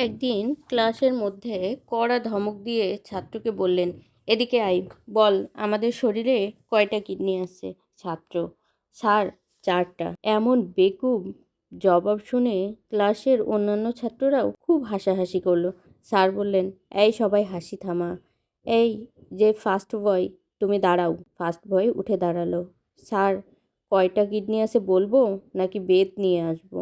একদিন ক্লাসের মধ্যে কড়া ধমক দিয়ে ছাত্রকে বললেন, এদিকে আই বল, আমাদের শরীরে কয়টা কিডনি আছে? ছাত্র, স্যার, চারটা। এমন বেকুব জবাব শুনে ক্লাসের অন্যান্য ছাত্ররাও খুব হাসাহাসি করল। স্যার বললেন, এই সবাই হাসি থামা। এই যে ফার্স্ট বয়, তুমি দাঁড়াও। ফার্স্ট বয় উঠে দাঁড়াল। স্যার, কয়টা কিডনি আছে বলব নাকি বেত নিয়ে আসব?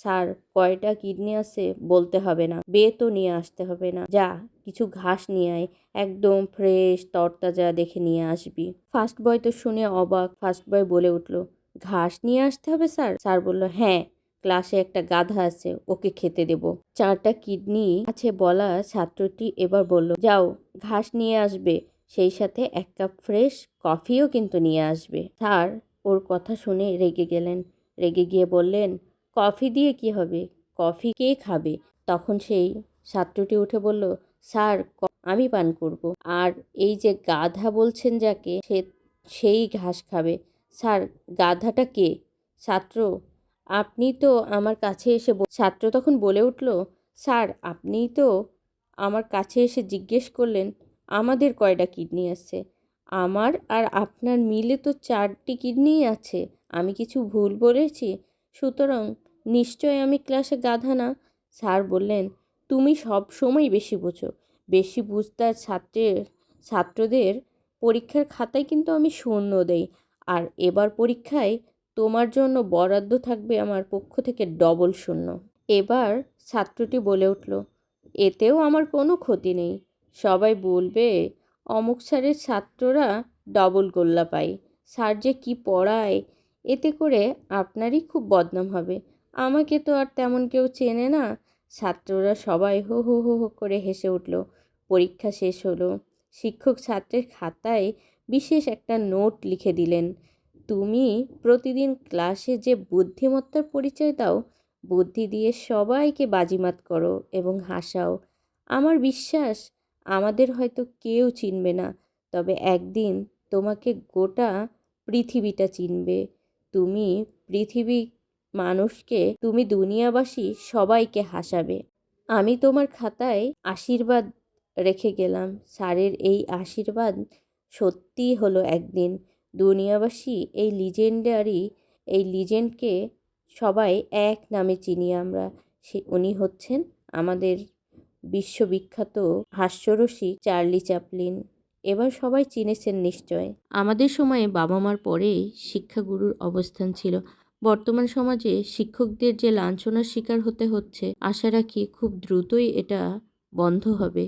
স্যার, কয়টা কিডনি আছে বলতে হবে না, বেতও নিয়ে আসতে হবে না। যা, কিছু ঘাস নিয়ে আয়, একদম ফ্রেশ তরতাজা দেখে নিয়ে আসবি। ফার্স্ট বয় তো শুনে অবাক, ফার্স্ট বয় বলে উঠল, ঘাস নিয়ে আসতে হবে, স্যার? স্যার বলল হ্যাঁ ক্লাসে একটা গাধা আছে, ওকে খেতে দেব। চারটা কিডনি আছে বলা ছাত্রটি এবার বলল, যাও, ঘাস নিয়ে আসবে, সেই সাথে এক কাপ ফ্রেশ কফিও কিন্তু নিয়ে আসবে। স্যার ওর কথা শুনে রেগে গেলেন, রেগে গিয়ে বললেন কফি দিয়ে কি হবে? কফি কে খাবে? তখন সেই ছাত্রটি উঠে বলল, স্যার আমি পান করব। আর এই যে গাধা বলছেন যাকে, সে, সেই ঘাস খাবে। স্যার, গাধাটা কে? ছাত্র, আপনি তো আমার কাছে এসে ছাত্র তখন বলে উঠল, স্যার, আপনি তো আমার কাছে এসে জিজ্ঞেস করলেন, আমাদের কয়টা কিডনি আছে? আমার আর আপনার মিলে তো চারটি কিডনিই আছে। আমি কিছু ভুল বলেছি। সুতরাং নিশ্চয় আমি ক্লাসে গাধা না? স্যার বললেন, তুমি সব সময় বেশি বোঝো। বেশি বুঝতার ছাত্রের, ছাত্রদের পরীক্ষার খাতায় কিন্তু আমি শূন্য দেই। আর এবার পরীক্ষায় তোমার জন্য বরাদ্দ থাকবে আমার পক্ষ থেকে ডবল শূন্য। এবার ছাত্রটি বলে উঠল, এতেও আমার কোনো ক্ষতি নেই। সবাই বলবে, অমুক স্যারের ছাত্ররা ডবল গোল্লা পায়। স্যার যে কী পড়ায়, এতে করে আপনারই খুব বদনাম হবে। আমাকে তো আর তেমন কেউ চেনে না। ছাত্ররা সবাই হো হো হো হো করে হেসে উঠল। পরীক্ষা শেষ হলো। শিক্ষক ছাত্রের খাতায় বিশেষ একটা নোট লিখে দিলেন। তুমি প্রতিদিন ক্লাসে যে বুদ্ধিমত্তার পরিচয় দাও, বুদ্ধি দিয়ে সবাইকে বাজিমাত করো এবং হাসাও। আমার বিশ্বাস, আমাদের হয়তো কেউ চিনবে না, তবে একদিন তোমাকে গোটা পৃথিবীটা চিনবে। তুমি পৃথিবী মানুষকে তুমি দুনিয়াবাসী সবাইকে হাসাবে। আমি তোমার খাতায় আশীর্বাদ রেখে গেলাম। স্যারের এই আশীর্বাদ সত্যিই হলো একদিন। দুনিয়াবাসী এই লিজেন্ডারি, এই লিজেন্ডকে সবাই এক নামে চিনি আমরা। সে, উনি হচ্ছেন আমাদের বিশ্ববিখ্যাত হাস্যরসিক চার্লি চ্যাপলিন। এবার সবাই চিনেছেন নিশ্চয়। আমাদের সময়ে বাবা মার পরেই শিক্ষাগুরুর অবস্থান ছিল। বর্তমান সমাজে শিক্ষকদের যে লাঞ্ছনার শিকার হতে হচ্ছে, আশা রাখি খুব দ্রুতই এটা বন্ধ হবে।